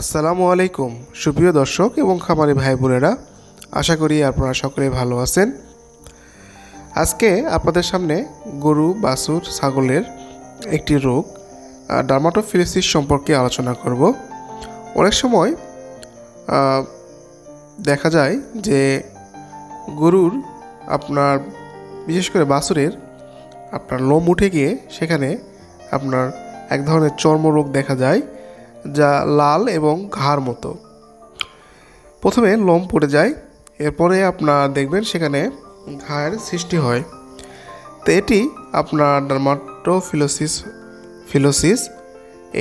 আসসালামু আলাইকুম। সুপ্রিয় দর্শক এবং খামারি ভাই বোনেরা, আশা করি আপনারা সকলে ভালো আছেন। আজকে আপনাদের সামনে গরু, বাছুর, ছাগলের একটি রোগ ডার্মাটোফিলিসিস সম্পর্কে আলোচনা করব। অনেক সময় দেখা যায় যে গরুর আপনার, বিশেষ করে বাছুরের, আপনার লোম উঠে গিয়ে সেখানে আপনার এক ধরনের চর্মরোগ দেখা যায়। যা লাল এবং ঘাড় মতো। প্রথমে লোম পড়ে যায়, এরপরে আপনার দেখবেন সেখানে ঘায়ের সৃষ্টি হয়। তো এটি আপনার ডার্মাটোফিলোসিস ফিলোসিস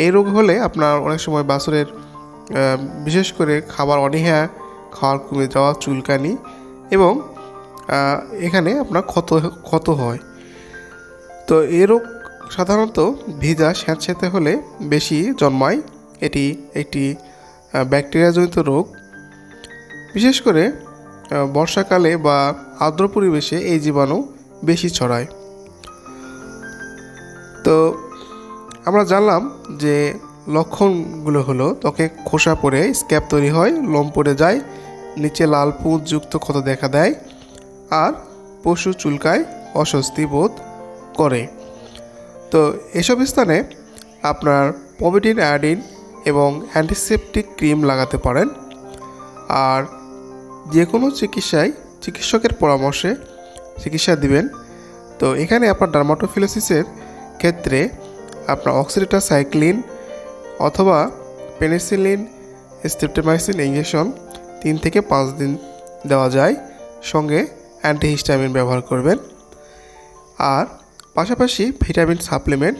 এই রোগ হলে আপনার অনেক সময় বাছুরের বিশেষ করে খাবার অনীহা, খাওয়ার কমে যাওয়া, চুলকানি এবং এখানে আপনার ক্ষত ক্ষত হয়। তো এ রোগ সাধারণত ভিজা স্যাঁতস্যাঁতে হলে বেশি জন্মায়। এটি একটি ব্যাকটেরিয়াজনিত রোগ। বিশেষ করে বর্ষাকালে বা আর্দ্র পরিবেশে এই জীবাণু বেশি ছড়ায়। তো, আমরা জানলাম যে লক্ষণগুলো হলো, ত্বকে খোসা পড়ে স্ক্যাপ তৈরি হয়, লোম পড়ে যায়, নিচে লাল পুঁজযুক্ত ক্ষত দেখা দেয়, আর পশু চুলকায়, অস্বস্তি বোধ করে। তো, এসব স্থানে আপনার পমিটিন আয়োডিন এবং অ্যান্টিসেপটিক ক্রিম লাগাতে পারেন। আর যে কোনো চিকিৎসায় চিকিৎসকের পরামর্শে চিকিৎসা দিবেন। তো এখানে আপনার ডার্মাটোফিলোসিসের ক্ষেত্রে আপনার অক্সিডেটা সাইক্লিন অথবা পেনিসিলিন স্টেপটেমাইসিন ইঞ্জেকশন তিন থেকে পাঁচ দিন দেওয়া যায়। সঙ্গে অ্যান্টিহিস্টামিন ব্যবহার করবেন। আর পাশাপাশি vitamin supplement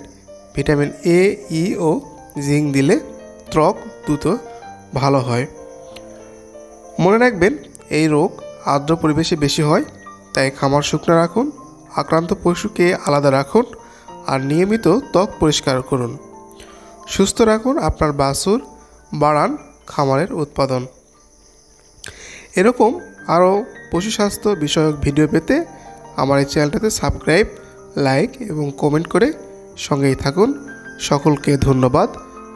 vitamin A E O zinc দিলে ত্বক দ্রুত ভালো হয়। মনে রাখবেন, এই রোগ আর্দ্র পরিবেশে বেশি হয়, তাই খামার শুকনো রাখুন, আক্রান্ত পশুকে আলাদা রাখুন আর নিয়মিত ত্বক পরিষ্কার করুন। সুস্থ রাখুন আপনার বাছুর, বাড়ান খামারের উৎপাদন। এরকম আরও পশু স্বাস্থ্য বিষয়ক ভিডিও পেতে আমার এই চ্যানেলটাতে সাবস্ক্রাইব, লাইক এবং কমেন্ট করে সঙ্গেই থাকুন। সকলকে ধন্যবাদ।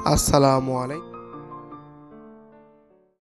আসসালামু আলাইকুম।